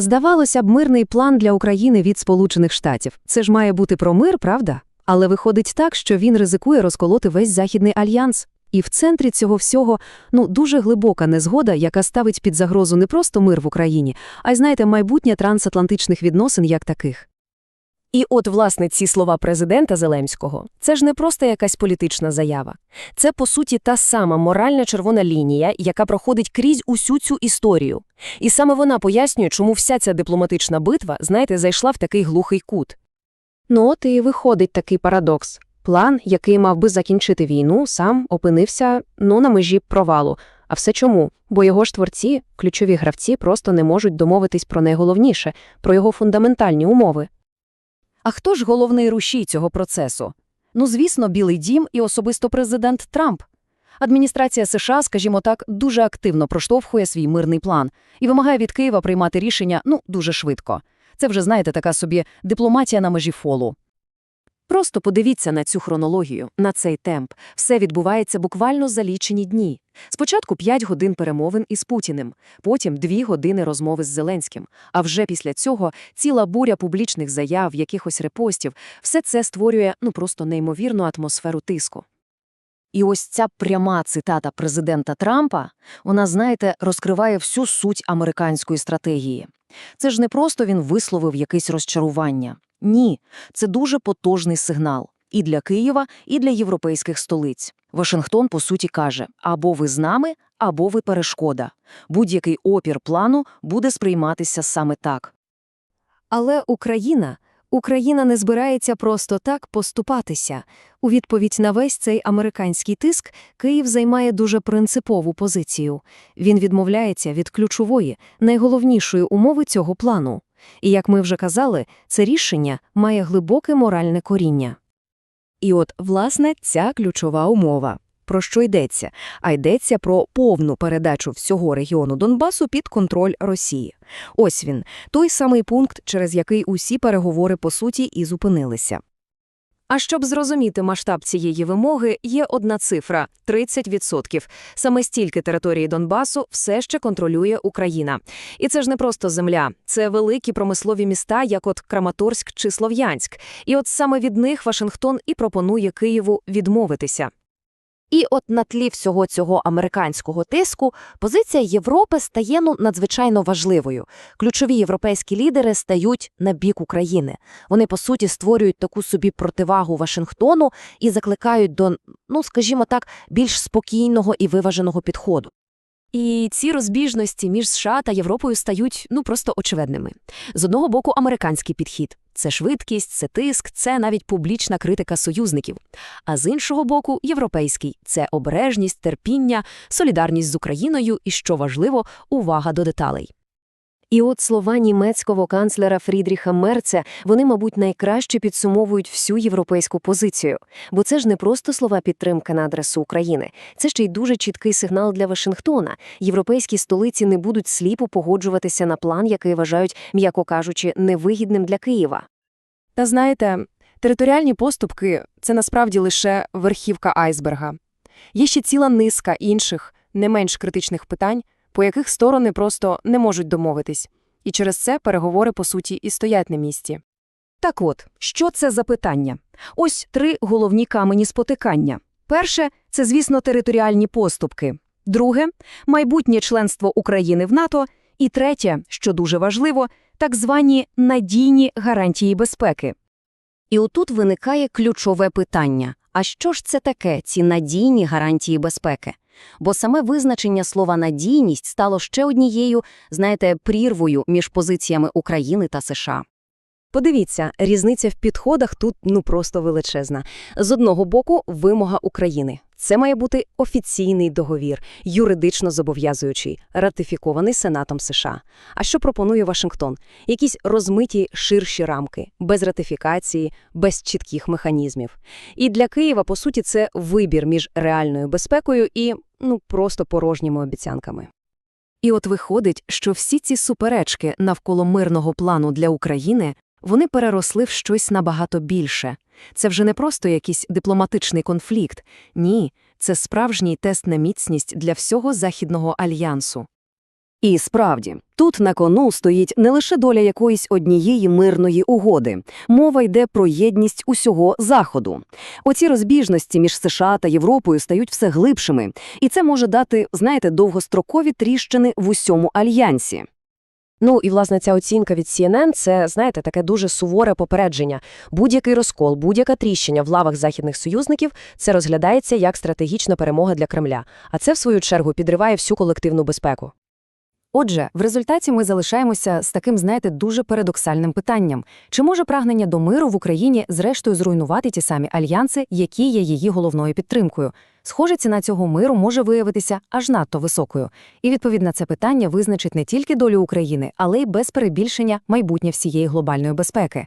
Здавалося б, мирний план для України від Сполучених Штатів. Це ж має бути про мир, правда? Але виходить так, що він ризикує розколоти весь Західний альянс. І в центрі цього всього, ну, дуже глибока незгода, яка ставить під загрозу не просто мир в Україні, а й, знаєте, майбутнє трансатлантичних відносин як таких. І от, власне, ці слова президента Зелемського – це ж не просто якась політична заява. Це, по суті, та сама моральна червона лінія, яка проходить крізь усю цю історію. І саме вона пояснює, чому вся ця дипломатична битва, знаєте, зайшла в такий глухий кут. Ну от і виходить такий парадокс. План, який мав би закінчити війну, сам опинився, ну, на межі провалу. А все чому? Бо його ж творці, ключові гравці, просто не можуть домовитись про найголовніше – про його фундаментальні умови. А хто ж головний рушій цього процесу? Ну, звісно, Білий дім і особисто президент Трамп. Адміністрація США, скажімо так, дуже активно проштовхує свій мирний план і вимагає від Києва приймати рішення, ну, дуже швидко. Це вже, знаєте, така собі дипломатія на межі фолу. Просто подивіться на цю хронологію, на цей темп. Все відбувається буквально за лічені дні. Спочатку 5 годин перемовин із Путіним, потім 2 години розмови з Зеленським. А вже після цього ціла буря публічних заяв, якихось репостів. Все це створює ну просто неймовірну атмосферу тиску. І ось ця пряма цитата президента Трампа, вона, знаєте, розкриває всю суть американської стратегії. Це ж не просто він висловив якесь розчарування. Ні, це дуже потужний сигнал і для Києва, і для європейських столиць. Вашингтон, по суті, каже, або ви з нами, або ви перешкода. Будь-який опір плану буде сприйматися саме так. Але Україна, Україна не збирається просто так поступатися. У відповідь на весь цей американський тиск Київ займає дуже принципову позицію. Він відмовляється від ключової, найголовнішої умови цього плану. І, як ми вже казали, це рішення має глибоке моральне коріння. І от, власне, ця ключова умова. Про що йдеться? А йдеться про повну передачу всього регіону Донбасу під контроль Росії. Ось він, той самий пункт, через який усі переговори по суті і зупинилися. А щоб зрозуміти масштаб цієї вимоги, є одна цифра – 30%. Саме стільки території Донбасу все ще контролює Україна. І це ж не просто земля, це великі промислові міста, як от Краматорськ чи Слов'янськ. І от саме від них Вашингтон і пропонує Києву відмовитися. І от на тлі всього цього американського тиску позиція Європи стає ну, надзвичайно важливою. Ключові європейські лідери стають на бік України. Вони, по суті, створюють таку собі противагу Вашингтону і закликають до, ну скажімо так, більш спокійного і виваженого підходу. І ці розбіжності між США та Європою стають ну просто очевидними. З одного боку, американський підхід це швидкість, це тиск, це навіть публічна критика союзників. А з іншого боку, європейський це обережність, терпіння, солідарність з Україною і, що важливо, увага до деталей. І от слова німецького канцлера Фрідріха Мерца, вони, мабуть, найкраще підсумовують всю європейську позицію. Бо це ж не просто слова підтримки на адресу України, це ще й дуже чіткий сигнал для Вашингтона. Європейські столиці не будуть сліпо погоджуватися на план, який вважають, м'яко кажучи, невигідним для Києва. Та знаєте, територіальні поступки це насправді лише верхівка айсберга. Є ще ціла низка інших, не менш критичних питань, по яких сторони просто не можуть домовитись, і через це переговори, по суті, і стоять на місці. Так от, що це за питання? Ось три головні камені спотикання. Перше – це, звісно, територіальні поступки. Друге – майбутнє членство України в НАТО. І третє, що дуже важливо, так звані надійні гарантії безпеки. І отут виникає ключове питання. А що ж це таке, ці надійні гарантії безпеки? Бо саме визначення слова «надійність» стало ще однією, знаєте, прірвою між позиціями України та США. Подивіться, різниця в підходах тут ну просто величезна. З одного боку, вимога України. Це має бути офіційний договір, юридично зобов'язуючий, ратифікований Сенатом США. А що пропонує Вашингтон? Якісь розмиті ширші рамки, без ратифікації, без чітких механізмів. І для Києва, по суті, це вибір між реальною безпекою і ну просто порожніми обіцянками. І от виходить, що всі ці суперечки навколо мирного плану для України вони переросли в щось набагато більше. Це вже не просто якийсь дипломатичний конфлікт. Ні, це справжній тест на міцність для всього Західного альянсу. І справді, тут на кону стоїть не лише доля якоїсь однієї мирної угоди. Мова йде про єдність усього Заходу. Оці розбіжності між США та Європою стають все глибшими, і це може дати, знаєте, довгострокові тріщини в усьому альянсі. Ну і власне ця оцінка від CNN – це, знаєте, таке дуже суворе попередження. Будь-який розкол, будь-яка тріщина в лавах західних союзників це розглядається як стратегічна перемога для Кремля. А це в свою чергу підриває всю колективну безпеку. Отже, в результаті ми залишаємося з таким, знаєте, дуже парадоксальним питанням. Чи може прагнення до миру в Україні зрештою зруйнувати ті самі альянси, які є її головною підтримкою? Схоже, ціна цього миру може виявитися аж надто високою. І відповідь на це питання визначить не тільки долю України, але й без перебільшення майбутнє всієї глобальної безпеки.